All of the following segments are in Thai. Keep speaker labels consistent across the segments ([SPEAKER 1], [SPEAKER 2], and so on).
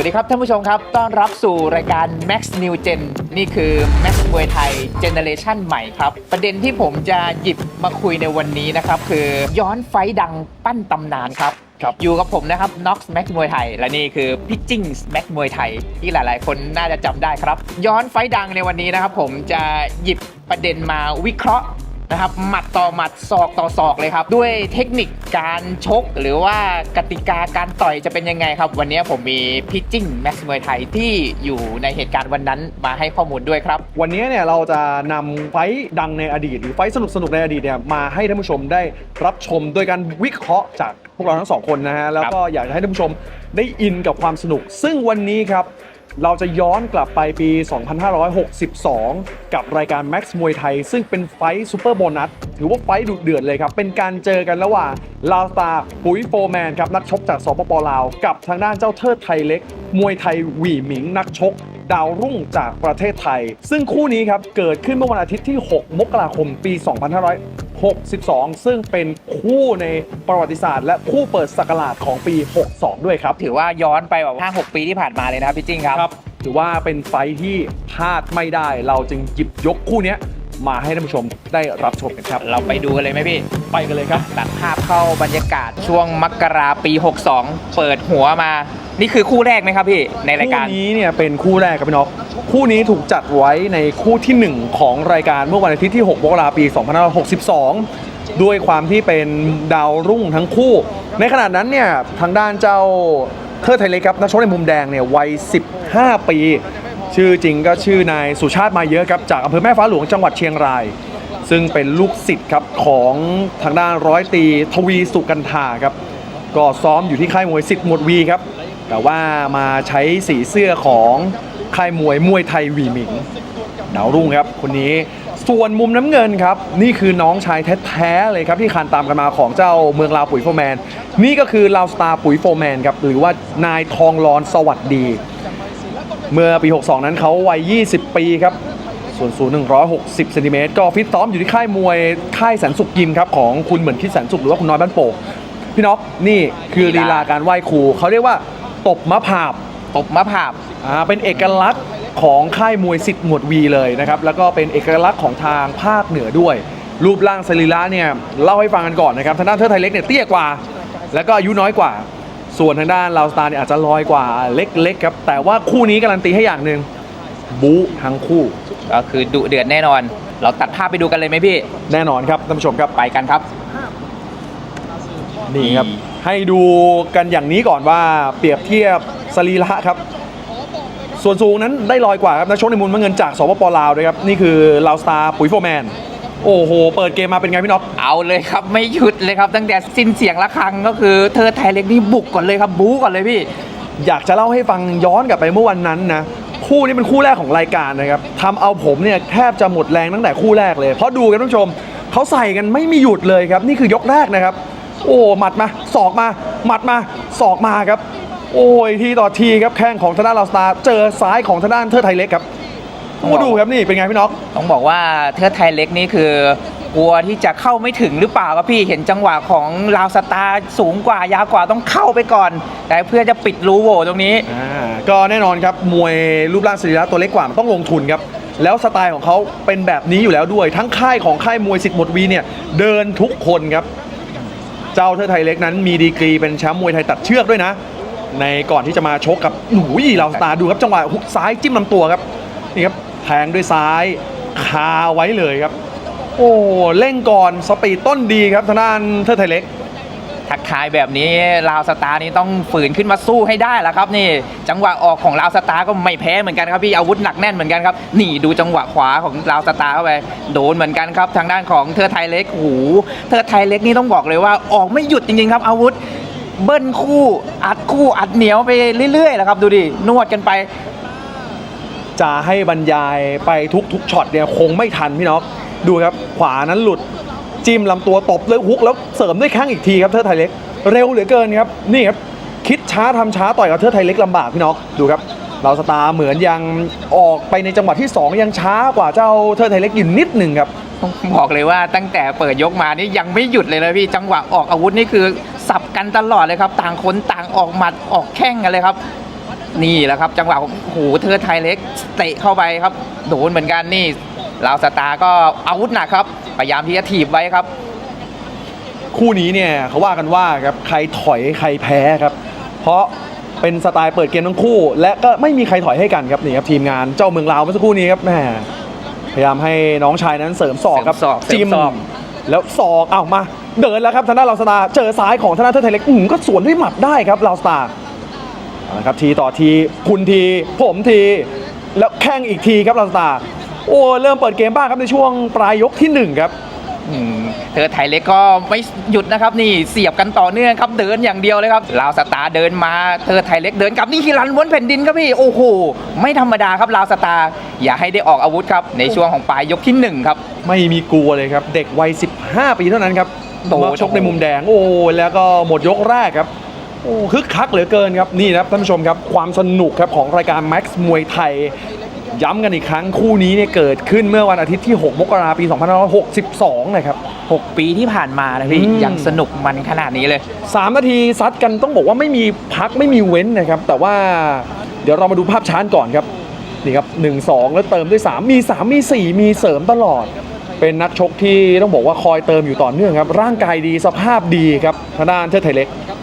[SPEAKER 1] วัสดีครับท่านผู้ชมครับ ต้อนรับสู่รายการ Max New Gen นี่คือ Max มวยไทย Generation ใหม่ครับ ประเด็นที่ผมจะหยิบมาคุยในวันนี้นะครับ คือย้อนไฟต์ดังปั้นตำนานครับ
[SPEAKER 2] ครับ
[SPEAKER 1] อยู่กับผมนะครับ Nox Max มวยไทย และนี่คือพี่จิ้ง Max มวยไทย ที่หลายๆ คนน่าจะจำได้ครับ ย้อนไฟต์ดังในวันนี้นะครับ ผมจะหยิบประเด็นมาวิเคราะห์ นะครับหมัดต่อหมัดศอกต่อศอกเลยครับ ด้วยเทคนิคการชก หรือว่ากติกาการต่อยจะเป็นยังไงครับ วันนี้ผมมีพี่จิ้งแม็กซ์มวยไทยที่อยู่ในเหตุการณ์วันนั้นมาให้ข้อมูลด้วยครับ
[SPEAKER 2] วันนี้เนี่ยเราจะนำไฟท์ดังในอดีต หรือไฟท์สนุกสนุกๆในอดีตเนี่ยมาให้ท่านผู้ชมได้รับชมโดยการวิเคราะห์จากพวกเราทั้งสองคนนะฮะแล้วก็อยากจะให้ท่านผู้ชมได้อินกับความสนุก ซึ่งวันนี้ครับ เราจะย้อนกลับไปปี 2562 กับรายการ Max มวยไทย ซึ่งเป็นไฟท์ซูเปอร์โบนัส ถือว่าไฟท์ดุเดือดเลยครับ เป็นการเจอกันระหว่างลาวสตาปุ๋ยโฟแมนครับ นักชกจากสปปลาว กับทางด้านเจ้าเทิดไทยเล็ก มวยไทยหวี่หมิง นักชกดาวรุ่งจากประเทศไทย ซึ่งคู่นี้ครับ เกิดขึ้นเมื่อวันอาทิตย์ที่ 6 มกราคม ปี 2500 2562 ซึ่งเป็นคู่ในประวัติศาสตร์ และคู่เปิดสกราชของปี 62 ด้วยครับ
[SPEAKER 1] ถือว่าย้อนไปแบบ5 6ปีที่ผ่านมาเลยนะครับพี่จิ้งครับ
[SPEAKER 2] ครับ ถือว่าเป็นไฟท์ที่พลาดไม่ได้ เราจึงหยิบยกคู่เนี้ย มาให้ท่านผู้ชมได้รับชมกันครับ
[SPEAKER 1] เราไปดูกันเลยไหมพี่
[SPEAKER 2] ไปกันเลยครับ
[SPEAKER 1] ตัดภาพเข้าบรรยากาศช่วงมกราปี 62 เปิดหัวมา นี่คือคู่แรกไหมครับพี่ในรายการ
[SPEAKER 2] คู่นี้เนี่ยเป็นคู่แรกครับพี่น็อกคู่นี้ถูกจัดไว้ในคู่ที่ 1 ของรายการเมื่อวันอาทิตย์ที่6มกราคมปี 2562 ด้วยความที่เป็นดาวรุ่งทั้งคู่ ในขณะนั้นเนี่ยทางด้านเจ้าเทิดไทยเล็กครับนักชกในมุมแดงเนี่ยวัย 15 ปี ชื่อจริงก็ชื่อนายสุชาติมาเยอะครับจากอำเภอแม่ฟ้าหลวงจังหวัดเชียงราย ซึ่งเป็นลูกศิษย์ครับของทางด้านร้อยตีทวีสุกันธาครับก็ซ้อมอยู่ที่ค่ายมวยสิทธิ์หมวดวีครับแต่ว่ามาใช้สีเสื้อของค่ายมวยมวยไทยวีหมิงดาวรุ่งครับคนนี้ส่วนมุมน้ำเงินครับ นี่คือน้องชายแท้ๆเลยครับที่คานตามกันมาของเจ้าเมืองลาวปุ๋ยโฟแมน นี่ก็คือลาวสตาร์ปุ๋ยโฟแมนครับหรือว่านายทองรอนสวัสดี เมื่อปี 62 นั้นเขาวัย 20 ปีครับ ส่วนสูง 160 เซนติเมตร ก็ฟิตซ้อมอยู่ที่ค่ายมวย ค่ายแสนสุขยิมครับ ของคุณเหมือนคิดแสนสุขหรือว่าคุณน้อยบ้านโป่งพี่น็อกนี่คือลีลาการไหว้ครู เขาเรียกว่าตบมะผาบ
[SPEAKER 1] ตบมะผาบ
[SPEAKER 2] อ่าเป็นเอกลักษณ์ของค่ายมวยสิทธิ์หมวดวีเลยนะครับ แล้วก็เป็นเอกลักษณ์ของทางภาคเหนือด้วย รูปร่างสรีระเนี่ยเล่าให้ฟังกันก่อนนะครับทางด้านเทิดไทยเล็กเนี่ยเตี้ยกว่า แล้วก็อายุน้อยกว่า ส่วนทางด้านลาวสตาร์เนี่ยอาจจะลอยกว่าเล็กๆครับ แต่ว่าคู่นี้การันตีให้อย่างหนึ่งบู๊ทั้งคู่
[SPEAKER 1] ก็คือดุเดือดแน่นอน เราตัดภาพไปดูกันเลยไหมพี่
[SPEAKER 2] แน่นอนครับท่านผู้ชมครับ
[SPEAKER 1] ไปกันครับ
[SPEAKER 2] นี่ครับ ให้ดูกันอย่างนี้ก่อนว่าเปรียบเทียบสรีระครับ ส่วนสูงนั้นได้ลอยกว่าครับนักชกในมุมน้ำเงินจากสปปลาวด้วยครับนี่คือลาวสตาร์ปุ๋ยโฟร์แมน โอ้โห เปิดเกมมาเป็นไงพี่น็อก
[SPEAKER 1] เอาเลยครับไม่หยุดเลยครับตั้งแต่สิ้นเสียงระฆังก็คือเธอไทยเล็กนี่บุกก่อนเลยครับบู๊ก่อนเลยพี่
[SPEAKER 2] อยากจะเล่าให้ฟังย้อนกลับไปเมื่อวันนั้นนะคู่นี้เป็นคู่แรกของรายการนะครับทำเอาผมเนี่ยแทบจะหมดแรงตั้งแต่คู่แรกเลย เพราะดูกันท่านผู้ชมเขาใส่กันไม่มีหยุดเลยครับ นี่คือยกแรกนะครับ โอ้หมัดมาศอกมาหมัดมาศอกมาครับ โอ้ยทีต่อทีครับแข้งของทางด้านลาวสตาร์เจอซ้ายของทางด้านเทิดไทยเล็กครับ โอ้ดูครับนี่เป็นไงพี่น็อก
[SPEAKER 1] ต้องบอกว่าเทอไทยเล็กนี่คือกลัวที่จะเข้าไม่ถึงหรือเปล่าครับพี่เห็นจังหวะของลาวสตาร์สูงกว่ายาวกว่าต้องเข้าไปก่อน แต่เพื่อจะปิดรูโหว่ตรงนี้
[SPEAKER 2] อ่าก็แน่นอนครับ มวยรูปร่างสรีระตัวเล็กกว่ามันต้องลงทุนครับ แล้วสไตล์ของเขาเป็นแบบนี้อยู่แล้วด้วย ทั้งค่ายของค่ายมวยสิทธิ์หมดวีเนี่ย เดินทุกคนครับ เจ้าเทอไทยเล็กนั้นมีดีกรีเป็นแชมป์มวยไทยตัดเชือกด้วยนะ ในก่อนที่จะมาชกกับหนูยีลาวสตาร์ดูครับจังหวะฮุกซ้ายจิ้มลำตัวครับนี่ครับ แทงด้วยซ้ายคาไว้เลยครับ โอ้เร่งก่อนสปีดต้นดีครับทางด้านเทอร์ไทเล็ก
[SPEAKER 1] ทักทายแบบนี้ลาวสตาร์นี่ต้องฝืนขึ้นมาสู้ให้ได้แล้วครับนี่ จังหวะออกของลาวสตาร์ก็ไม่แพ้เหมือนกันครับพี่อาวุธหนักแน่นเหมือนกันครับนี่ดูจังหวะขวาของลาวสตาร์เข้าไปโดนเหมือนกันครับทางด้านของเทอไทยเล็กโอ้เทอไทยเล็กนี่ต้องบอกเลยว่าออกไม่หยุดจริงๆครับ อาวุธเบิ้ลคู่อัดคู่อัดเหนียวไปเรื่อยๆแหละครับ ดูดินวดกันไป
[SPEAKER 2] จะให้บรรยายไปทุกทุกช็อตเนี่ยคงไม่ทันพี่น็อกดูครับ ขวานั้นหลุดจิ้มลำตัวตบเลยฮุกแล้วเสริมด้วยแข้งอีกทีครับเทอไทยเล็ก เร็วเหลือเกินครับนี่ครับคิดช้าทำช้าต่อยกับเทอไทยเล็กลำบากพี่น็อกดูครับเราสตาร์เหมือนยังออกไปในจังหวะที่ 2 ยังช้ากว่าเจ้าเทอไทยเล็กอยู่นิดหนึ่งครับ
[SPEAKER 1] ต้องบอกเลยว่าตั้งแต่เปิดยกมานี่ยังไม่หยุดเลยนะพี่จังหวะออกอาวุธนี่คือสับกันตลอดเลยครับ ต่างคนต่างออกหมัดออกแข้งกันเลยครับ นี่แหละครับ จังหวะของโอ้โหเธอไทยเล็กเตะเข้าไปครับ โดนเหมือนกันนี่ลาวสตาร์ก็อาวุธหนักครับ พยายามที่จะถีบไว้ครับ
[SPEAKER 2] คู่นี้เนี่ยเขาว่ากันว่าครับใครถอยใครแพ้ครับ เพราะเป็นสไตล์เปิดเกมทั้งคู่ และก็ไม่มีใครถอยให้กันครับนี่ครับทีมงานเจ้าเมืองลาวเมื่อสักครู่นี้ครับแหมพยายามให้น้องชายนั้นเสริมศอกครับ
[SPEAKER 1] เสริมศอกเสริม
[SPEAKER 2] จิ้ม
[SPEAKER 1] ศอก
[SPEAKER 2] แล้วศอกอ้าวมา เดินแล้วครับธนาลาวสตาร์เจอซ้ายของธนาเทอร์ไทยเล็กอืมก็สวนด้วยหมัดได้ครับลาวสตาร์ เอาละครับทีต่อทีคุณที ผมที แล้วแข่งอีกทีครับลาวสตาร์โอ้เริ่มเปิดเกมบ้างครับในช่วงปลายยกที่หนึ่งครับ
[SPEAKER 1] อืมเธอไทยเล็กก็ไม่หยุดนะครับนี่เสียบกันต่อเนื่องครับเดินอย่างเดียวเลยครับลาวสตาร์เดินมาเธอไทยเล็กเดินกลับนี่ฮิรันม้วนแผ่นดินครับพี่โอ้โหไม่ธรรมดาครับลาวสตาร์อย่าให้ได้ออกอาวุธครับในช่วงของปลายยกที่หนึ่งครับ
[SPEAKER 2] ไม่มีกลัวเลยครับเด็กวัย 15 ปีเท่านั้นครับ
[SPEAKER 1] โดน
[SPEAKER 2] มาชกในมุมแดงโอ้แล้วก็หมดยกแรกครับ โอ้คึกคักเหลือเกินครับนี่นะครับท่านผู้ชมครับความสนุกครับของรายการ Max มวยไทย ย้ำกันอีกครั้งคู่นี้เนี่ยเกิดขึ้นเมื่อวันอาทิตย์ที่ 6 มกราคมปี 2562 นะครับ
[SPEAKER 1] 6 ปีที่ผ่านมานะพี่
[SPEAKER 2] อืม
[SPEAKER 1] ยังสนุกมันขนาดนี้เลย
[SPEAKER 2] 3 นาทีซัดกันต้องบอกว่าไม่มีพักไม่มีเว้นนะครับ แต่ว่าเดี๋ยวเรามาดูภาพช้าก่อนครับ นี่ครับ 1 2 แล้วเติมด้วย 3 มี 3 มี 4 มีเสริมตลอด เป็นนักชกที่ต้องบอกว่าคอยเติมอยู่ต่อเนื่องครับ ร่างกายดีสภาพดีครับทางด้านเทิดไทยเล็ก
[SPEAKER 1] อะ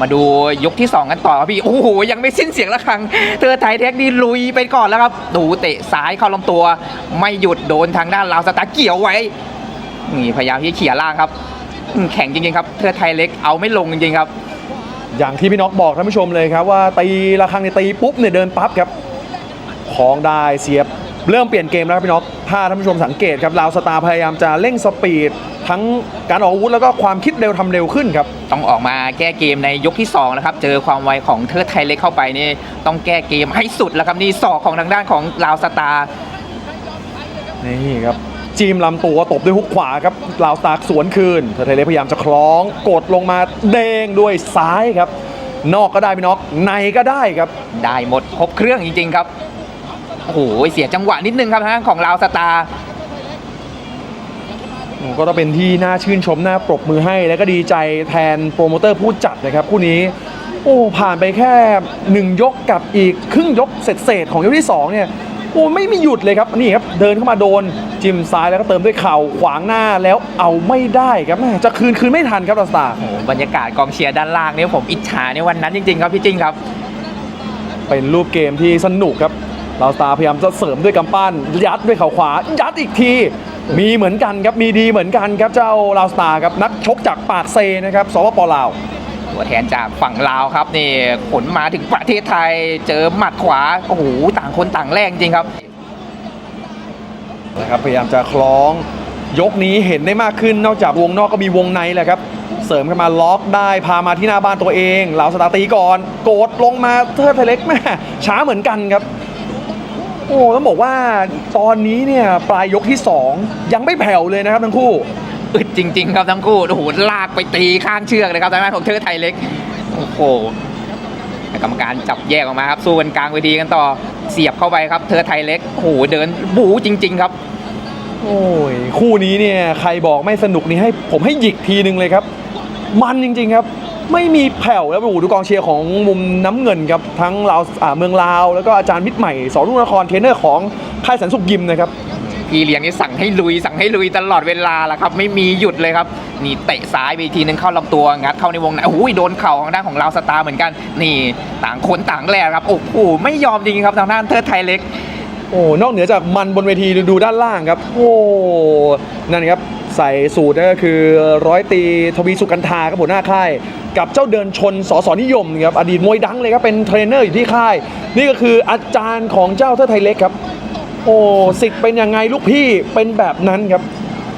[SPEAKER 1] มาดูยกที่ 2 กันต่อครับพี่ โอ้โห ยังไม่สิ้นเสียงละครัง เธอไทยเทคนี่ลุยไปก่อนแล้วครับ ดูเตะซ้ายเข้าลำตัว ไม่หยุดโดนทางด้านลาวสตาร์เกี่ยวไว้ นี่พยายามที่เขี่ยล่างครับ แข็งจริงๆครับ เธอไทยเล็กเอาไม่ลงจริงๆครับ
[SPEAKER 2] อย่างที่พี่น็อกบอกท่านผู้ชมเลยครับว่าตีระฆังเนี่ยตีปุ๊บเนี่ยเดินปั๊บครับ ของได้เสียบเริ่มเปลี่ยนเกมแล้วครับพี่น็อกถ้าท่านผู้ชมสังเกตครับลาวสตาร์พยายามจะเร่งสปีด ทั้งการออกอาวุธแล้วก็ความคิดเร็วทำเร็วขึ้นครับ
[SPEAKER 1] ต้องออกมาแก้เกมในยกที่2นะครับ เจอความไวของเทิดไทยเล็กเข้าไปนี่ต้องแก้เกมให้สุดแล้วครับนี่ศอกของทางด้านของลาวสตาร์
[SPEAKER 2] นี่ครับจีมลำตัวตบด้วยฮุกขวาครับลาวสตาร์สวนคืนเทอร์ไทยเล็กพยายามจะคล้องกดลงมาเด้งด้วยซ้ายครับ นอกก็ได้พี่น็อกในก็ได้ครับ
[SPEAKER 1] ได้หมดครบเครื่องจริงๆครับโอ้โหเสียจังหวะนิดนึงครับทางด้านของลาวสตาร์
[SPEAKER 2] ก็ต้องเป็นที่น่าชื่นชมน่าปรบมือให้ และก็ดีใจแทนโปรโมเตอร์ผู้จัดนะครับคู่นี้โอ้ผ่านไปแค่หนึ่งยกกับอีกครึ่งยกเศษๆของยกที่สองเนี่ยโอ้ไม่มีหยุดเลยครับนี่ครับเดินเข้ามาโดนจิ้มซ้ายแล้วก็เติมด้วยเข่าขวางหน้าแล้วเอาไม่ได้ครับแม่จะคืนคืนไม่ทันครับลาสตาร์
[SPEAKER 1] โอ้โหบรรยากาศกองเชียร์ด้านล่างเนี่ยผมอิจฉาในวันนั้นจริงๆครับพี่จิ้งครับ
[SPEAKER 2] เป็นรูปเกมที่สนุกครับลาสตาร์พยายามจะเสริมด้วยกำปั้นยัดด้วยเข่าขวายัดอีกที มีเหมือนกันครับมีดีเหมือนกันครับเจ้าลาวสตาร์ครับนักชกจากปากเซนะครับสปปลาว
[SPEAKER 1] ตัวแทนจากฝั่งลาวครับนี่ขนมาถึงประเทศไทยเจอหมัดขวาโอ้โหต่างคนต่างแรงจริงครับ
[SPEAKER 2] นะครับพยายามจะคล้องยกนี้เห็นได้มากขึ้นนอกจากวงนอกก็มีวงในแหละครับ เสริมเข้ามาล็อกได้พามาที่หน้าบ้านตัวเองเหลาสตาร์ตีก่อน โกดลงมาเทิดไทยเล็กแม่ช้าเหมือนกันครับ โอ้ต้องบอกว่าตอนนี้เนี่ยปลายยกที่ 2 ยังไม่แผ่วเลยนะครับทั้งคู่
[SPEAKER 1] อึดจริง ๆ ครับทั้งคู่โอ้โหลากไปตีข้างเชือกเลยครับทางด้านของเทอไทยเล็กโอ้โหแต่กรรมการจับแยกออกมาครับสู้กันกลางเวทีกันต่อเสียบเข้าไปครับเทอไทยเล็กโอ้โหเดินบูจริง ๆ ครับ
[SPEAKER 2] โอ้ยคู่นี้เนี่ยใครบอกไม่สนุกนี่ให้ผมให้หยิกทีนึงเลยครับ มันจริง ๆ ครับ ไม่มีแผ่วแล้วโอ้โหดูกองเชียร์ของมุมน้ำเงินครับทั้งลาวอ่าเมืองลาว แล้วก็อาจารย์มิตรใหม่สอนรุ่งนครเทรนเนอร์ของค่ายสันสุขยิมนะครับ
[SPEAKER 1] พี่เลี้ยงนี่สั่งให้ลุยสั่งให้ลุยตลอดเวลาแหละครับ ไม่มีหยุดเลยครับ นี่เตะซ้ายไปอีกทีนึงเข้าลำตัวงัดเข้าในวงในโอ้โหโดนเข่าของด้านของลาวสตาร์เหมือนกัน นี่ต่างคนต่างแลครับโอ้โหไม่ยอมจริงๆครับทางด้านเทิดไทยเล็ก
[SPEAKER 2] โอ้นอกเหนือจากมันบนเวทีดูดูด้านล่างครับ โอ้นั่นครับใส่สูตรนั่นก็คือร้อยตีทวีสุกันทาครับหัวหน้าค่าย กับเจ้าเดินชนสอสอนิยมครับอดีตมวยดังเลยครับเป็นเทรนเนอร์อยู่ที่ค่าย นี่ก็คืออาจารย์ของเจ้าเทอไทยเล็กครับ โอ้สิทธิ์เป็นยังไงลูกพี่เป็นแบบนั้นครับ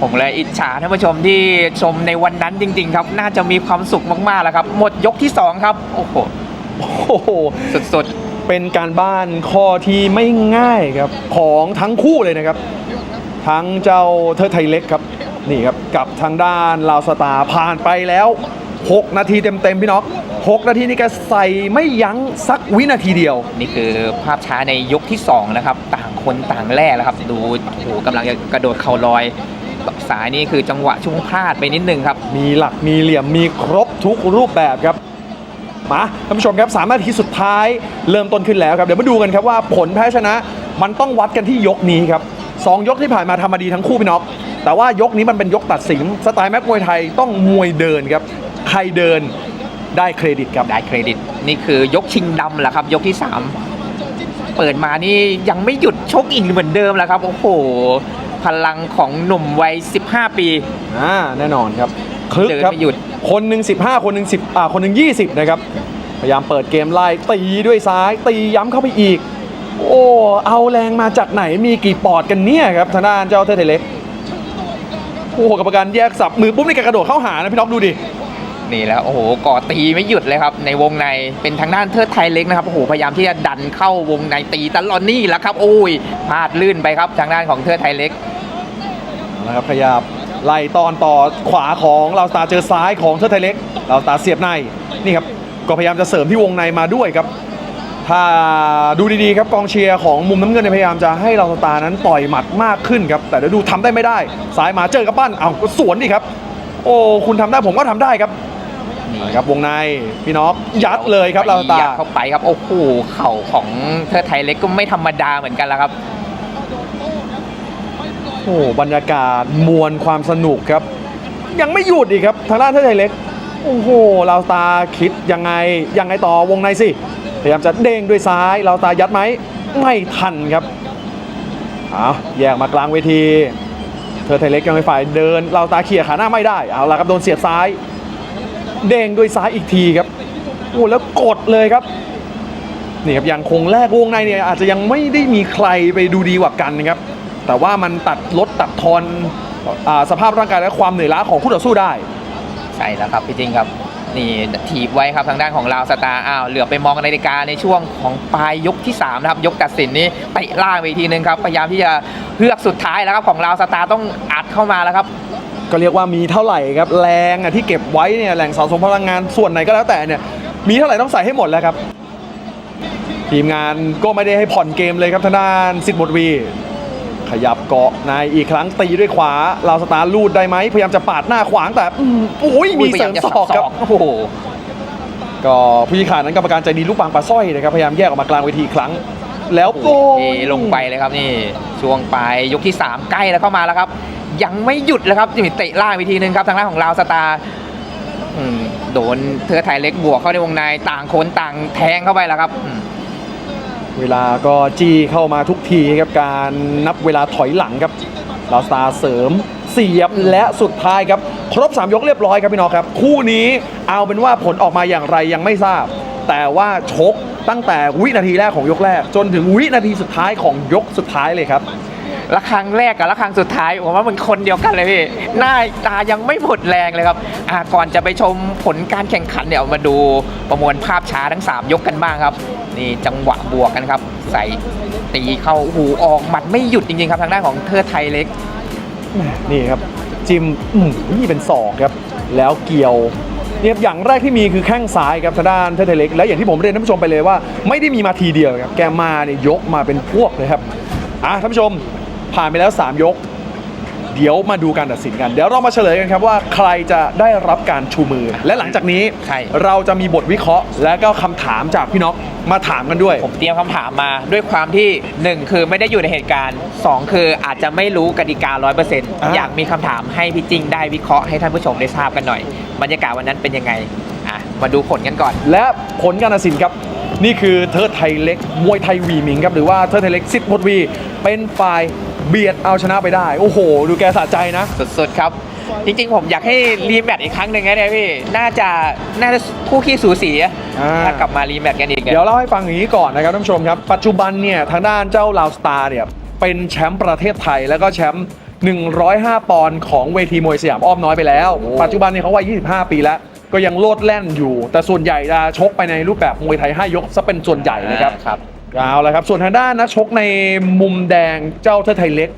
[SPEAKER 1] ผมเลยอิจฉาท่านผู้ชมที่ชมในวันนั้นจริง ๆ ครับ น่าจะมีความสุขมากๆแล้วครับ หมดยกที่สองครับ โอ้โห
[SPEAKER 2] โอ้โห
[SPEAKER 1] สุด
[SPEAKER 2] เป็นการบ้านข้อที่ไม่ง่ายครับ ของทั้งคู่เลยนะครับ ทั้งเจ้าเทอไทยเล็กครับ นี่ครับ กับทางด้านลาวสตาร์ผ่านไปแล้ว 6 นาทีเต็มๆพี่น็อก6นาทีนี่แกใส่ไม่ยั้งสักวินาทีเดียว
[SPEAKER 1] ๆนี่คือภาพช้าในยกที่สองนะครับ ต่างคนต่างแล่แล้วครับ ดูโอ้โหกำลังจะกระโดดเข่าลอยสายนี่คือจังหวะช่วงพลาดไปนิดนึงครับ
[SPEAKER 2] มีหลักมีเหลี่ยมมีครบทุกรูปแบบครับมาท่านผู้ชมครับสามนาทีสุดท้ายเริ่มต้นขึ้นแล้วครับ เดี๋ยวมาดูกันครับว่าผลแพ้ชนะมันต้องวัดกันที่ยกนี้ครับสองยกที่ผ่านมาทำมาดีทั้งคู่พี่น็อกแต่ว่ายกนี้มันเป็นยกตัดสินสไตล์แม็กมวยไทยต้องมวยเดินครับ ใครเดินได้เครดิตครับ
[SPEAKER 1] ได้เครดิต นี่คือยกชิงดำแหละครับ ยกที่ 3 เปิดมานี่ยังไม่หยุดชกอีกเหมือนเดิมแล้วครับ โอ้โห พลังของหนุ่มวัย 15 ปี
[SPEAKER 2] อ่าแน่นอนครับคลึก
[SPEAKER 1] เดิน
[SPEAKER 2] ครับ
[SPEAKER 1] ไม่หยุด
[SPEAKER 2] คนหนึ่ง15 คนหนึ่ง10อ่าคนหนึ่ง20 นะครับ พยายามเปิดเกมไล่ตีด้วยซ้าย ตีย้ำเข้าไปอีก โอ้เอาแรงมาจากไหนมีกี่ปอดกันเนี่ยครับทางด้านเจ้าเทเทเล็กโอ้โหกรรมการแยกสับมือปุ๊บนี่แกกระโดดเข้าหานะพี่น็อกดูดิ
[SPEAKER 1] นี่แล้วโอ้โหก่อตีไม่หยุดเลยครับ ในวงในเป็นทางด้านเทิดไทยเล็กนะครับโอ้โหพยายามที่จะดันเข้าวงในตีตลอดนี่แหละครับโอ้ยพลาดลื่นไปครับทางด้านของเทิดไทยเล็ก
[SPEAKER 2] นะครับขยับไล่ตอนต่อขวาของเราสตาเจอซ้ายของเทอร์ไทยเล็กเราสตาเสียบในนี่ครับก็พยายามจะเสริมที่วงในมาด้วยครับ ถ้าดูดีๆครับกองเชียร์ของมุมน้ำเงินพยายามจะให้เราสตานั้นต่อยหมัดมากขึ้นครับแต่เดี๋ยวดูทำได้ไม่ได้ซ้ายมาเจอกับปั้นเอาก็สวนดิครับ โอ้คุณทำได้ผมก็ทำได้ครับ
[SPEAKER 1] นี่
[SPEAKER 2] นะครับวงในพี่น็อกยัดเลยครับเราสตา
[SPEAKER 1] ยัด
[SPEAKER 2] ร์
[SPEAKER 1] เข้าไปครับโอ้โหเข่าของเทิดไทยเล็กก็ไม่ธรรมดาเหมือนกันแล้วครับ
[SPEAKER 2] โอ้บรรยากาศมวลความสนุกครับ ยังไม่หยุดอีกครับทางด้านเทอร์ไทยเล็กโอ้โหเราตาคิดยังไงยังไงต่อวงในสิพยายามจะเด้งด้วยซ้ายเราตายัดไหมไม่ทันครับเอาแยกมากลางเวทีเธอไทยเล็กยังไม่ฝ่ายเดินเราตาเขี่ยขาหน้าไม่ได้ เอาละครับโดนเสียบซ้าย เด้งด้วยซ้ายอีกทีครับโอ้แล้วกดเลยครับนี่ครับยังคงแรกวงในเนี่ยอาจจะยังไม่ได้มีใครไปดูดีกว่ากันนะครับ แต่ว่ามันตัดลดตัดทอนอาสภาพร่างกายและความเหนื่อยล้าของคู่ต่อสู้ได้
[SPEAKER 1] ใช่แล้วครับพี่จริงครับนี่ถีบไว้ครับทางด้านของลาวสตาร์อ้าวเหลือไปมองนาฬิกาในช่วงของปลายยกที่3นะครับยกตัดสินนี้เตะล่างไปทีนึงครับพยายามที่จะเลือกสุดท้ายแล้วครับของลาวสตาร์ต้องอัดเข้ามาแล้วครับ
[SPEAKER 2] ก็เรียกว่ามีเท่าไหร่ครับแรงอะที่เก็บไว้เนี่ยแหล่งสะสมพลังงานส่วนไหนก็แล้วแต่เนี่ยมีเท่าไหร่ต้องใส่ให้หมดแล้วครับ ทีมงานก็ไม่ได้ให้ผ่อนเกมเลยครับทางด้านสิทธิ์หมดวี ขยับเกาะในอีกครั้งตีด้วยขวาลาวสตาร์ลูดได้ไหมพยายามจะปาดหน้าขวางแต่อืมโอ้ยมีเสริมศอกครับ
[SPEAKER 1] โอ้โห
[SPEAKER 2] ก็ผู้ชี้ขาดนั้นกรรมการใจดีลูกบางปลาสร้อยนะครับพยายามแยกออกมากลางเวทีอีกครั้ง แล้วโป้ง
[SPEAKER 1] เทลงไปเลยครับนี่ช่วงปลายยกที่ 3 ใกล้แล้วเข้ามาแล้วครับ ยังไม่หยุดเลยครับนี่เตะล่างไปทีนึงครับทางด้านของลาวสตาร์อืมโดนเธอไทยเล็กบวกเข้าในวงในต่างคนต่างแทงเข้าไปแล้วครับอืม
[SPEAKER 2] เวลาก็จี้เข้ามาทุกทีครับการนับเวลาถอยหลังครับลาวสตาร์เสริมเสียบและสุดท้ายครับ ครบ 3 ยกเรียบร้อยครับพี่น้องครับ คู่นี้เอาเป็นว่าผลออกมาอย่างไรยังไม่ทราบ แต่ว่าชกตั้งแต่วินาทีแรกของยกแรก จนถึงวินาทีสุดท้ายของยกสุดท้ายเลยครับ
[SPEAKER 1] ละครั้งแรกกับละครั้งสุดท้ายผมว่ามันคนเดียวกันเลยพี่หน้าตายังไม่หมดแรงเลยครับอ่าก่อนจะไปชมผลการแข่งขันเดี๋ยวมาดูประมวลภาพช้าทั้ง 3 ยกกันบ้างครับ นี่จังหวะบวกกันครับ ใส่ตีเข้าหูออกหมัดไม่หยุดจริงๆครับทางด้านของเทอไทยเล็ก
[SPEAKER 2] นี่ครับ จิมอืมนี่เป็นศอกครับ แล้วเกี่ยวเนี่ยอย่างแรกที่มีคือแข้งซ้ายครับทางด้านเทเทเล็ก และอย่างที่ผมเรียนท่านผู้ชมไปเลยว่า ไม่ได้มีมาทีเดียวครับแกมาเนี่ยยกมาเป็นพวกเลยครับอะท่านผู้ชม ผ่านไปแล้ว 3 ยก เดี๋ยวมาดูการตัดสินกัน เดี๋ยวเรามาเฉลยกันครับว่าใครจะได้รับการชูมือ และหลังจากนี้
[SPEAKER 1] ใช่
[SPEAKER 2] เราจะมีบทวิเคราะห์ และก็คำถามจากพี่น็อกมาถามกันด้วย
[SPEAKER 1] ผมเตรียมคำถามมาด้วยความที่ 1 คือไม่ได้อยู่ในเหตุการณ์ 2 คืออาจจะไม่รู้กติกา 100%
[SPEAKER 2] อ่า
[SPEAKER 1] อยากมีคำถามให้พี่จริงได้วิเคราะห์ให้ท่านผู้ชมได้ทราบกันหน่อย บรรยากาศวันนั้นเป็นยังไงอะมาดูผลกันก่อน
[SPEAKER 2] และผลการตัดสินครับ นี่คือเทิดไทยเล็กมวยไทยวีหมิงครับ หรือว่าเทิดไทยเล็กสิทธิ์พดวี เป็นฝ่าย เบียดเอาชนะไปได้ โอ้โห ดูแกสะใจนะ
[SPEAKER 1] สุดๆครับ จริงๆ ผมอยากให้รีแมตช์อีกครั้งหนึ่งนะเนี่ยพี่ น่าจะน่าจะคู่ขี้สูสีอะ
[SPEAKER 2] อ่า
[SPEAKER 1] ถ้ากลับมารีแมตช์กันอีกอะ
[SPEAKER 2] เดี๋ยวเล่าให้ฟังอย่างนี้ก่อนนะครับท่านผู้ชมครับ ปัจจุบันเนี่ยทางด้านเจ้าลาวสตาร์เนี่ยเป็นแชมป์ประเทศไทยแล้วก็แชมป์ 105 ปอนด์ของเวทีมวยสยามอ้อมน้อยไปแล้ว ปัจจุบันเนี่ยเขาวัย25 ปีแล้ว ก็ยังโลดแล่นอยู่ แต่ส่วนใหญ่จะชกไปในรูปแบบมวยไทย 5 ยกซะเป็นส่วนใหญ่นะครับ
[SPEAKER 1] ครับ
[SPEAKER 2] เอาละครับ ส่วนทางด้านนักชกในมุมแดงเจ้าเทิดไทยเล็ก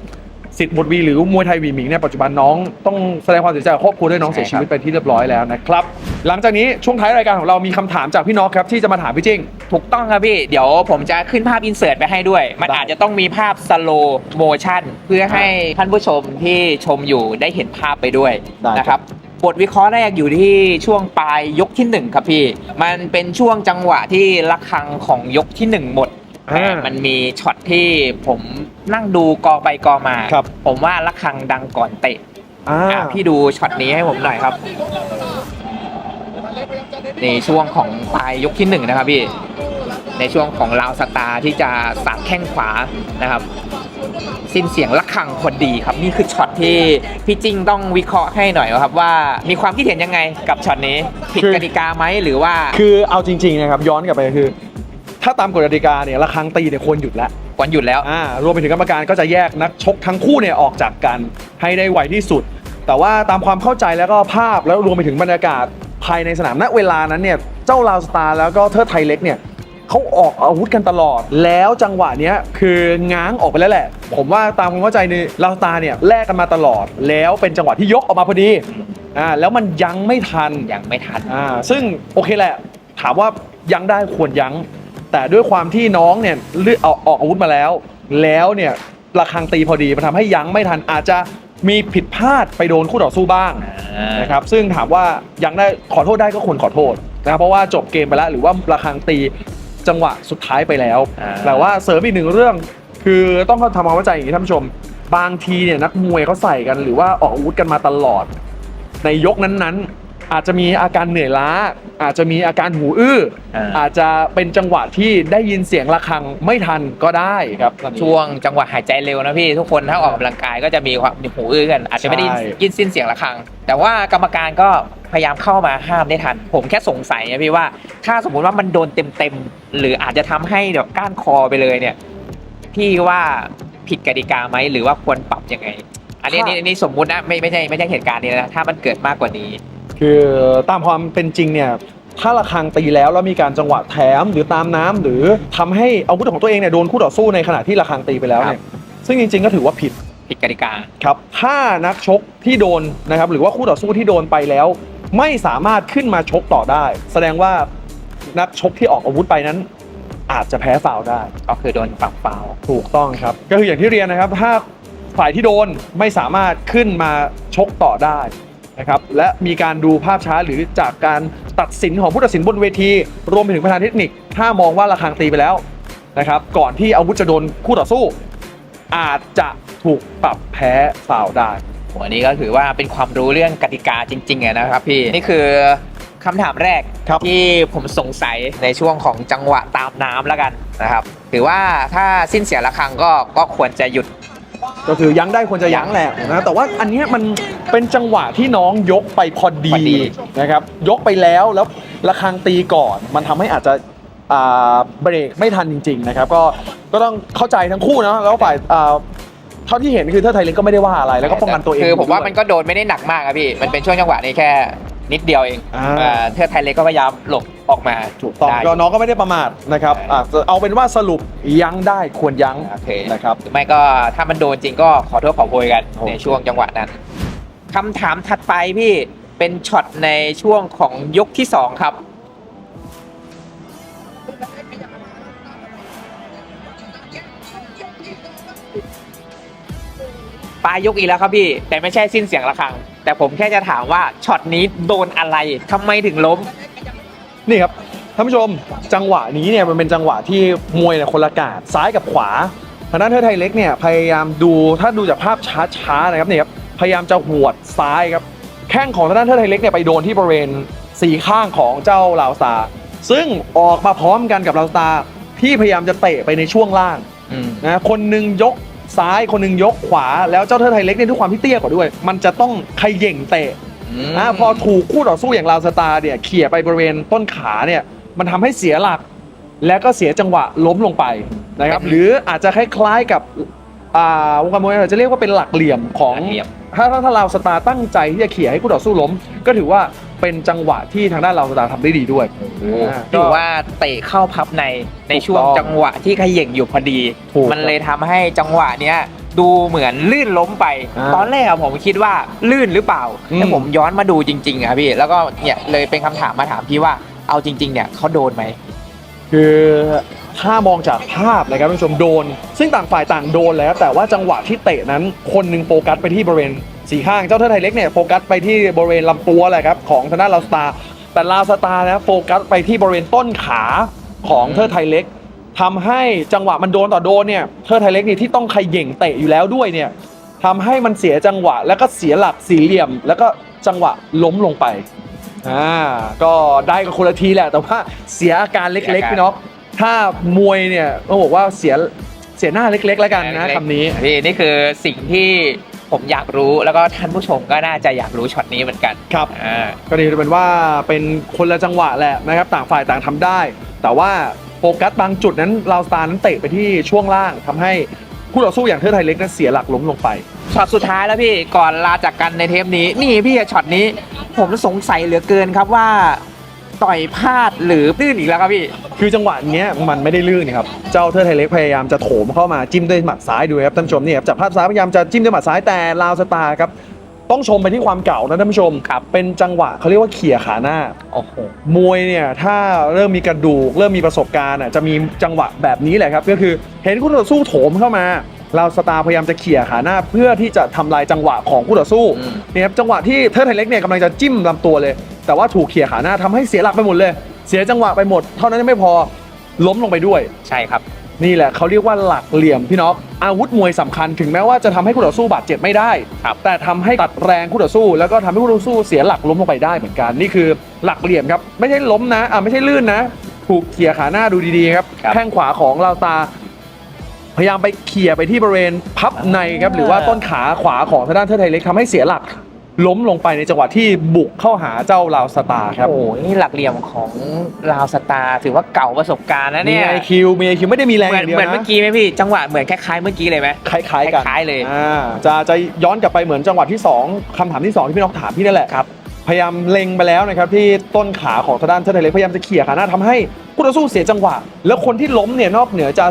[SPEAKER 2] สิทธิ์บุตรวีหรือมวยไทยวีหมิงเนี่ยปัจจุบันน้องต้องแสดงความเสียใจกับครอบครัวด้วยน้อง
[SPEAKER 1] ใช่
[SPEAKER 2] เสีย
[SPEAKER 1] ครับ
[SPEAKER 2] ชีวิตไปที่เรียบร้อยแล้วนะครับ หลังจากนี้ช่วงท้ายรายการของเรามีคำถามจากพี่น้องครับที่จะมาถามพี่จิ้ง
[SPEAKER 1] ถูกต้องครับพี่ เดี๋ยวผมจะขึ้นภาพอินเสิร์ตไปให้ด้วย มัน
[SPEAKER 2] ได้
[SPEAKER 1] อาจจะต้องมีภาพสโลโมชั่นเพื่อให้ท่านผู้ชมที่ชมอยู่ได้เห็นภาพไปด้วย
[SPEAKER 2] ได้
[SPEAKER 1] นะครับบทวิเคราะห์แรกอยู่ที่ช่วงปลายยกที่หนึ่งครับพี่ มันเป็นช่วงจังหวะที่ระฆังของยกที่หนึ่งหมด
[SPEAKER 2] อ่า
[SPEAKER 1] แต่มันมีช็อตที่ผมนั่งดูกอไปกอมา
[SPEAKER 2] ครับ
[SPEAKER 1] ผมว่าระฆังดังก่อนเตะ
[SPEAKER 2] อ่า
[SPEAKER 1] อะพี่ดูช็อตนี้ให้ผมหน่อยครับ ในช่วงของปลายยกที่หนึ่งนะครับพี่ ในช่วงของลาวสตาร์ที่จะสาดแข้งขวานะครับ สิ้นเสียงระฆังพอดีครับ นี่คือช็อตที่พี่จิ้งต้องวิเคราะห์ให้หน่อยครับว่ามีความคิดเห็นยังไงกับช็อตนี้ ผิด
[SPEAKER 2] คือ
[SPEAKER 1] กติกาไหมหรือว่า
[SPEAKER 2] คือเอาจริงๆนะครับย้อนกลับไปคือ ถ้าตามกฎกติกาเนี่ยระฆังตีเนี่ยควรหยุดแล้ว
[SPEAKER 1] ควรหยุดแล้ว
[SPEAKER 2] อ่ารวมไปถึงกรรมการก็จะแยกนักชกทั้งคู่เนี่ยออกจากกันให้ได้ไวที่สุด แต่ว่าตามความเข้าใจแล้วก็ภาพแล้วรวมไปถึงบรรยากาศภายในสนามณเวลานั้นเนี่ยเจ้าลาวสตาร์แล้วก็เทิดไทยเล็กเนี่ยเขาออกอาวุธกันตลอด แล้วจังหวะเนี้ยคือง้างออกไปแล้วแหละ ผมว่าตามความเข้าใจในลาวสตาร์เนี่ยแลกกันมาตลอด แล้วเป็นจังหวะที่ยกออกมาพอดีอ่าแล้วมันยังไม่ทัน
[SPEAKER 1] ยังไม่ทัน
[SPEAKER 2] อ่าซึ่งโอเคแหละ ถามว่ายังได้ควรยั้ง แต่ด้วยความที่น้องเนี่ยเลือกเอาออกอาวุธมาแล้ว แล้วเนี่ยระฆังตีพอดีมันทำให้ยั้งไม่ทันอาจจะมีผิดพลาดไปโดนคู่ต่อสู้บ้างนะครับซึ่งถามว่ายังได้ขอโทษได้ก็ควรขอโทษนะครับเพราะว่าจบเกมไปแล้วหรือว่าระฆังตีจังหวะสุดท้ายไปแล้ว
[SPEAKER 1] อ่า
[SPEAKER 2] แต่ว่าเสริมอีกหนึ่งเรื่อง คือต้องทำความเข้าใจอย่างนี้ท่านผู้ชม บางทีเนี่ยนักมวยเขาใส่กันหรือว่าออกอาวุธกันมาตลอด ในยกนั้นๆ อาจจะมีอาการเหนื่อยล้า อาจจะมีอาการหูอื้อ
[SPEAKER 1] อ่า
[SPEAKER 2] อาจจะเป็นจังหวะที่ได้ยินเสียงระฆังไม่ทันก็ได้ครับ
[SPEAKER 1] ช่วงจังหวะหายใจเร็วนะพี่ทุกคนถ้าออกกำลังกายก็จะมีความหูอื้อกัน อาจจะไม่ได้
[SPEAKER 2] ใช่
[SPEAKER 1] ยินสิ้นเสียงระฆัง แต่ว่ากรรมการก็พยายามเข้ามาห้ามได้ทัน ผมแค่สงสัยนะพี่ว่าถ้าสมมุติว่ามันโดนเต็มๆหรืออาจจะทำให้เดี๋ยวก้านคอไปเลยเนี่ยพี่ว่าผิดกติกาไหมหรือว่าควรปรับยังไง อันนี้
[SPEAKER 2] ถ้า
[SPEAKER 1] นี่นี่สมมุตินะไม่ไม่ใช่ไม่ใช่เหตุการณ์นี้นะถ้ามันเกิดมากกว่านี้
[SPEAKER 2] คือตามความเป็นจริงเนี่ยถ้าระฆังตีแล้วแล้วมีการจังหวะแถมหรือตามน้ำหรือทำให้อาวุธของตัวเองเนี่ยโดนคู่ต่อสู้ในขณะที่ระฆังตีไปแล้วเนี่ยซึ่งจริง ๆ ก็ถือว่าผิด
[SPEAKER 1] ผิดกติกา
[SPEAKER 2] ครับถ้านักชกที่โดนนะครับหรือว่าคู่ต่อสู้ที่โดนไปแล้ว ไม่สามารถขึ้นมาชกต่อได้ แสดงว่านักชกที่ออกอาวุธไปนั้น อาจจะแพ้ฟาวล์ได้
[SPEAKER 1] ก็คือโดนปรับฟาวล์
[SPEAKER 2] ถูกต้องครับ ก็คืออย่างที่เรียนนะครับ ถ้าฝ่ายที่โดนไม่สามารถขึ้นมาชกต่อได้ นะครับและมีการดูภาพช้าหรือจากการตัดสินของผู้ตัดสินบนเวที รวมไปถึงประธานเทคนิค ถ้ามองว่าระฆังตีไปแล้วนะครับก่อนที่อาวุธจะโดนคู่ต่อสู้ อาจจะถูกปรับแพ้ฟาวล์ได้
[SPEAKER 1] หัวนี้ก็ถือว่าเป็นความรู้เรื่องกติกาจริงๆอะนะครับพี่นี่คือคำถามแรก
[SPEAKER 2] ครับ
[SPEAKER 1] ที่ผมสงสัยในช่วงของจังหวะตามน้ำแล้วกันนะครับถือว่าถ้าสิ้นเสียงระฆังก็ก็ควรจะหยุด
[SPEAKER 2] ก็คือยั้งได้ควรจะยั้งแหละนะแต่ว่าอันเนี้ยมันเป็นจังหวะที่น้องยกไปพอดี
[SPEAKER 1] พอดี
[SPEAKER 2] นะครับยกไปแล้วแล้วระฆังตีก่อน มันทำให้อาจจะอ่าเบรกไม่ทันจริง ๆ นะครับ ก็ก็ต้องเข้าใจทั้งคู่นะแล้วฝ่ายอ่าเท่าที่เห็นคือเทอร์ไทยเล็กก็ไม่ได้ว่าอะไรแล้วก็ป้องกันตัวเอง
[SPEAKER 1] คือผมว่า
[SPEAKER 2] ด้วย
[SPEAKER 1] มันก็โดนไม่ได้หนักมากอะพี่ มันเป็นช่วงจังหวะนี้แค่ นิดเดียวเอง
[SPEAKER 2] อ่า
[SPEAKER 1] เอ่อเทือกไทยเล็กก็พยายามหลบออกมา
[SPEAKER 2] ถูกต้อง
[SPEAKER 1] ได้
[SPEAKER 2] ก็น้องก็ไม่ได้ประมาทนะครับอะเอาเป็นว่าสรุปยั้งได้ควรยั้ง
[SPEAKER 1] โอเค
[SPEAKER 2] นะครับ
[SPEAKER 1] หรือไม่ก็ถ้ามันโดนจริงก็ขอโทษขอโพยกัน
[SPEAKER 2] โอเค
[SPEAKER 1] ในช่วงจังหวะนั้นคำถามถัดไปพี่เป็นช็อตในช่วงของยกที่สองครับ ปลายยกอีกแล้วครับพี่ แต่ไม่ใช่สิ้นเสียงระฆัง แต่ผมแค่จะถามว่าช็อตนี้โดนอะไรทำไมถึงล้ม
[SPEAKER 2] นี่ครับท่านผู้ชมจังหวะนี้เนี่ยมันเป็นจังหวะที่มวยเนี่ยคนละกาดซ้ายกับขวาทางด้านเทอไทยเล็กเนี่ยพยายามดูถ้าดูจากภาพช้าๆนะครับเนี่ยครับพยายามจะหวดซ้ายครับแข้งของทางด้านเทอไทยเล็กเนี่ยไปโดนที่บริเวณสีข้างของเจ้าลาวสตาร์ซึ่งออกมาพร้อมกันกับลาวสตาร์ที่พยายามจะเตะไปในช่วงล่าง
[SPEAKER 1] อืม
[SPEAKER 2] นะคนหนึ่งยก ซ้ายคนหนึ่งยกขวาแล้วเจ้าเทอไทยเล็กเนี่ยด้วยความที่เตี้ยกว่าด้วย มันจะต้องเขย่งเตะ
[SPEAKER 1] ม
[SPEAKER 2] อ่าพอถูกคู่ต่อสู้อย่างลาวสตาร์เนี่ยเขี่ยไปบริเวณต้นขาเนี่ยมันทำให้เสียหลัก แล้วก็เสียจังหวะล้มลงไปนะครับ หรืออาจจะคล้ายๆกับอ่าวงการมวยอาจจะเรียกว่าเป็นหลักเหลี่ยมของ
[SPEAKER 1] หลักเหลี่ยม
[SPEAKER 2] ถ้าถ้าถ้าลาวสตาร์ตั้งใจที่จะเขี่ยให้คู่ต่อสู้ล้ม ก็ถือว่า เป็นจังหวะที่ทางด้านลาวสตาร์ทำได้ดีด้วยอ่า
[SPEAKER 1] ถือว่าเตะเข้าพับในในช่วง
[SPEAKER 2] ถูกต้อง
[SPEAKER 1] จังหวะที่เขย่งอยู่พอดี
[SPEAKER 2] ถูก
[SPEAKER 1] มันเลยทำให้จังหวะเนี้ยดูเหมือนลื่นล้มไป
[SPEAKER 2] อ่า
[SPEAKER 1] ตอนแรกอะผมคิดว่าลื่นหรือเปล่า
[SPEAKER 2] อืม
[SPEAKER 1] แต่ผมย้อนมาดูจริงๆอะพี่แล้วก็เนี่ยเลยเป็นคำถามมาถามพี่ว่าเอาจริง ๆ เนี่ยเขาโดนไหม
[SPEAKER 2] คือถ้ามองจากภาพนะครับท่านผู้ชมโดน ซึ่งต่างฝ่ายต่างโดนแล้ว แต่ว่าจังหวะที่เตะนั้นคนหนึ่งโฟกัสไปที่บริเวณ สี่ข้างเจ้าเทิดไทยเล็กเนี่ยโฟกัสไปที่บริเวณลำตัวแหละครับของทางด้านลาวสตาร์แต่ลาวสตาร์นะโฟกัสไปที่บริเวณต้นขาของเทิดไทยเล็กทำให้จังหวะมันโดนต่อโดนเนี่ยเทิดไทยเล็กนี่ที่ต้องเขย่งเตะอยู่แล้วด้วยเนี่ยทำให้มันเสียจังหวะแล้วก็เสียหลักสี่เหลี่ยม แล้วก็จังหวะล้มลงไปอ่าก็ได้กับคนละทีแหละแต่ว่าเสียอาการเล็กๆพี่น้องถ้ามวยเนี่ยต้องบอกว่าเสียเสียหน้าเล็กๆ แล้วกันนะคำนี้
[SPEAKER 1] พี่นี่คือสิ่งที่ ผมอยากรู้แล้วก็ท่านผู้ชมก็น่าจะอยากรู้ช็อตนี้เหมือนกัน
[SPEAKER 2] ครับ
[SPEAKER 1] อ่า
[SPEAKER 2] ก็ดีเป็นว่าเป็นคนละจังหวะแหละนะครับต่างฝ่ายต่างทำได้ แต่ว่าโฟกัสบางจุดนั้นลาวสตาร์นั้นเตะไปที่ช่วงล่างทำให้คู่ต่อสู้อย่างเทิดไทยเล็กนั้นเสียหลักล้มลงไป
[SPEAKER 1] ช็อตสุดท้ายแล้วพี่ก่อนลาจากกันในเทปนี้ นี่พี่ช็อตนี้ ผมสงสัยเหลือเกินครับว่า ต่อยพลาดหรือตื้นอีกแล้วครับพี่
[SPEAKER 2] คือจังหวะเนี้ยมันไม่ได้ลื่นนะครับ เจ้าเทิดไทยเล็กพยายามจะโถมเข้ามาจิ้มด้วยหมัดซ้ายดูครับท่านผู้ชมนี่ครับจากภาพซ้ายพยายามจะจิ้มด้วยหมัดซ้ายแต่ลาวสตาร์ครับต้องชมไปที่ความเก่านะท่านผู้ชม
[SPEAKER 1] ครับ
[SPEAKER 2] เป็นจังหวะเขาเรียกว่าเขี่ยขาหน้า
[SPEAKER 1] โอ้โห
[SPEAKER 2] มวยเนี่ยถ้าเริ่มมีกระดูก เริ่มมีประสบการณ์อะจะมีจังหวะแบบนี้แหละครับ ก็คือเห็นคู่ต่อสู้โถมเข้ามา เราสตาร์พยายามจะเขี่ยขาหน้า เพื่อที่จะทำลายจังหวะของคู่ต่อสู้
[SPEAKER 1] อืม
[SPEAKER 2] เนี่ยครับจังหวะที่เทิร์ไทยเล็กเนี่ยกำลังจะจิ้มลำตัวเลย แต่ว่าถูกเขี่ยขาหน้าทำให้เสียหลักไปหมดเลย เสียจังหวะไปหมด เท่านั้นยังไม่พอล้มลงไปด้วย
[SPEAKER 1] ใช่ครับ
[SPEAKER 2] นี่แหละเขาเรียกว่าหลักเหลี่ยมพี่น้องอาวุธมวยสำคัญถึงแม้ว่าจะทำให้คู่ต่อสู้บาดเจ็บไม่ได้
[SPEAKER 1] ครับ
[SPEAKER 2] แต่ทำให้ตัดแรงคู่ต่อสู้ แล้วก็ทำให้คู่ต่อสู้เสียหลักล้มลงไปได้เหมือนกัน นี่คือหลักเหลี่ยมครับ ไม่ใช่ล้มนะอ่าไม่ใช่ลื่นนะ ถูกเขี่ยขาหน้าดูดีๆครับ
[SPEAKER 1] ครับ
[SPEAKER 2] แข้งขวาของลาวตา พยายามไปเขี่ยไปที่บริเวณพับในครับหรือว่าต้นขาขวาของทางด้านเทอร์ไทยเล็กทำให้เสียหลัก ล้มลงไปในจังหวะที่บุกเข้าหาเจ้าลาวสตาร์ครับ
[SPEAKER 1] โอ้โหนี่หลักเหลี่ยมของลาวสตาร์ถือว่าเก่าประสบการณ์นะ
[SPEAKER 2] มี
[SPEAKER 1] เนี่ย
[SPEAKER 2] ไอคิวมีไอคิวไม่ได้มีแรง
[SPEAKER 1] เหมื
[SPEAKER 2] อ
[SPEAKER 1] อน
[SPEAKER 2] ย่างเดียว
[SPEAKER 1] เหมือน
[SPEAKER 2] นะ
[SPEAKER 1] เมื่อกี้ไหมพี่จังหวะเหมือนคล้ายๆเมื่อกี้เลยไหม
[SPEAKER 2] คล้ายๆกัน
[SPEAKER 1] คล้ายๆเลย
[SPEAKER 2] อ่าจะจะย้อนกลับไปเหมือนจังหวะที่2คำถามที่2ที่พี่น้องถามพี่นั่นแหละ
[SPEAKER 1] ครับ
[SPEAKER 2] พยายามเล็งไปแล้วนะครับที่ต้นขาของทางด้านเทอร์ไทยเล็กพยายามจะเขี่ยขาหน้าทำให้คู่ต่อสู้เสียจังหวะ แล้วคนที่ล้มเนี่ยนอกเหนือจะ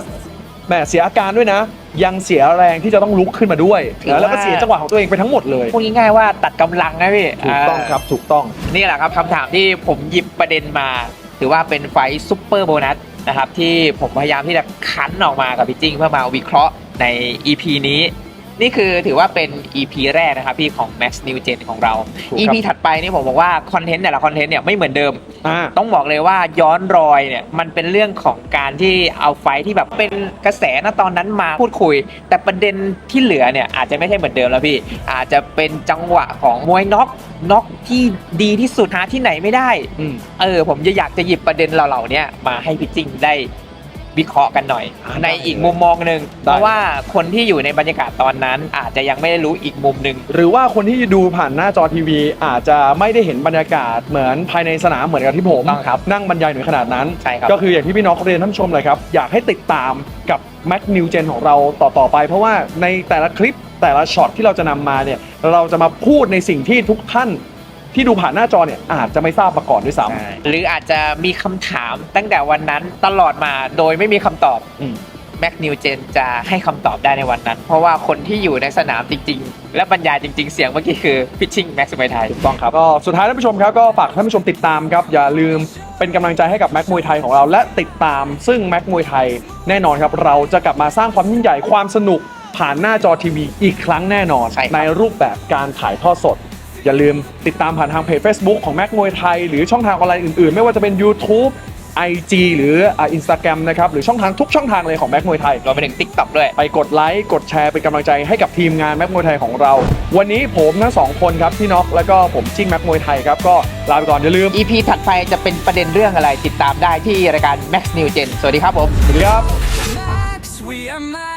[SPEAKER 2] แหมเสียอาการด้วยนะ ยังเสียแรงที่จะต้องลุกขึ้นมาด้วย
[SPEAKER 1] ถือว่า
[SPEAKER 2] แล้วก็เสียจังหวะของตัวเองไปทั้งหมดเลย
[SPEAKER 1] พูดง่ายๆว่าตัดกำลังนะพี่
[SPEAKER 2] ถูกต้องครับถูกต้อง
[SPEAKER 1] นี่แหละครับคำถามที่ผมหยิบประเด็นมา ถือว่าเป็นไฟซุปเปอร์โบนัสนะครับที่ผมพยายามที่จะคั้นออกมากับพี่จิ้งเพื่อมาวิเคราะห์ใน EP นี้ นี่คือถือว่าเป็น EP แรกนะครับพี่ของ Max New Gen ของเรา
[SPEAKER 2] ถูกครับ
[SPEAKER 1] EP ถัดไปนี่ผมบอกว่าคอนเทนต์แต่ละคอนเทนต์เนี่ยไม่เหมือนเดิม
[SPEAKER 2] อ่า
[SPEAKER 1] ต้องบอกเลยว่าย้อนรอยเนี่ยมันเป็นเรื่องของการที่เอาไฟท์ที่แบบเป็นกระแสณตอนนั้นมาพูดคุย แต่ประเด็นที่เหลือเนี่ยอาจจะไม่ใช่เหมือนเดิมแล้วพี่ อาจจะเป็นจังหวะของมวยน็อกน็อกที่ดีที่สุดหาที่ไหนไม่ได้
[SPEAKER 2] อืม
[SPEAKER 1] เออผมจะอยากจะหยิบประเด็นเหล่าๆเนี้มาให้พี่จิ้งได้ วิเคราะห์กันหน่อย
[SPEAKER 2] อ่า
[SPEAKER 1] ใน
[SPEAKER 2] ได้
[SPEAKER 1] อีกมุมมองหนึ่ง
[SPEAKER 2] ได้
[SPEAKER 1] เพราะว่าคนที่อยู่ในบรรยากาศตอนนั้น อาจจะยังไม่ได้รู้อีกมุมหนึ่ง
[SPEAKER 2] หรือว่าคนที่ดูผ่านหน้าจอทีวี อาจจะไม่ได้เห็นบรรยากาศเหมือนภายในสนามเหมือนกับที่ผม
[SPEAKER 1] ถูกต้องครับ
[SPEAKER 2] นั่งบรรยายถึงขนาดนั้น
[SPEAKER 1] ใช่ครับ
[SPEAKER 2] ก็คืออย่างที่พี่น้องเรียนท่านผู้ชมเลยครับอยากให้ติดตามกับ Mac New Gen ของเราต่อๆไป เพราะว่าในแต่ละคลิปแต่ละช็อตที่เราจะนำมาเนี่ยเราจะมาพูดในสิ่งที่ทุกท่าน ที่ดูผ่านหน้าจอเนี่ยอาจจะไม่ทราบมาก่อนด้วยซ้
[SPEAKER 1] หรืออาจจะมีคำถามตั้งแต่วันนั้นตลอดมาโดยไม่มีคำตอบำ
[SPEAKER 2] อืม
[SPEAKER 1] แม็กนิวเจนจะให้คำตอบได้ในวันนั้น เพราะว่าคนที่อยู่ในสนามจริง ๆ และบรรยายจริง ๆ เสียงเมื่อกี้คือพิชชิ่งแม็กซ์มวยไทย
[SPEAKER 2] ถูกต้องครับก็สุดท้ายท่านผู้ชมครับก็ฝากท่านผู้ชมติดตามครับ อย่าลืมเป็นกำลังใจให้กับแม็กมวยไทยของเรา และติดตามซึ่งแม็กมวยไทยแน่นอนครับ เราจะกลับมาสร้างความยิ่งใหญ่ความสนุกผ่านหน้าจอทีวีอีกครั้งแน่นอน
[SPEAKER 1] ใช่ครับ
[SPEAKER 2] รูปแบบการถ่ายทอดสด อย่าลืมติดตามผ่านทางเพจ Facebook ของแม็กมวยไทย หรือช่องทางออนไลน์อื่นๆ ไม่ว่าจะเป็น YouTube IG หรืออินสตาแกรมนะครับหรือช่องทางทุกช่องทางเลยของแม็กมวยไทย
[SPEAKER 1] รวมไปถึง t ิ k t o k ด้วย
[SPEAKER 2] ไปกดไลค์กดแชร์เป็นกำลังใจให้กับทีมงานแม็กมวยไทยของเรา วันนี้ผมทั้งสองคนครับพี่น็อกแล้วก็ผมจิ้งแม็กมวยไทยครับก็ลาไปก่อนอย่าลืม
[SPEAKER 1] EP ถัดไปจะเป็นประเด็นเรื่องอะไรติดตามได้ที่รายการ Max New Gen สวัสดีครับผม
[SPEAKER 2] สวัสดีครับ
[SPEAKER 3] Max, we are Max.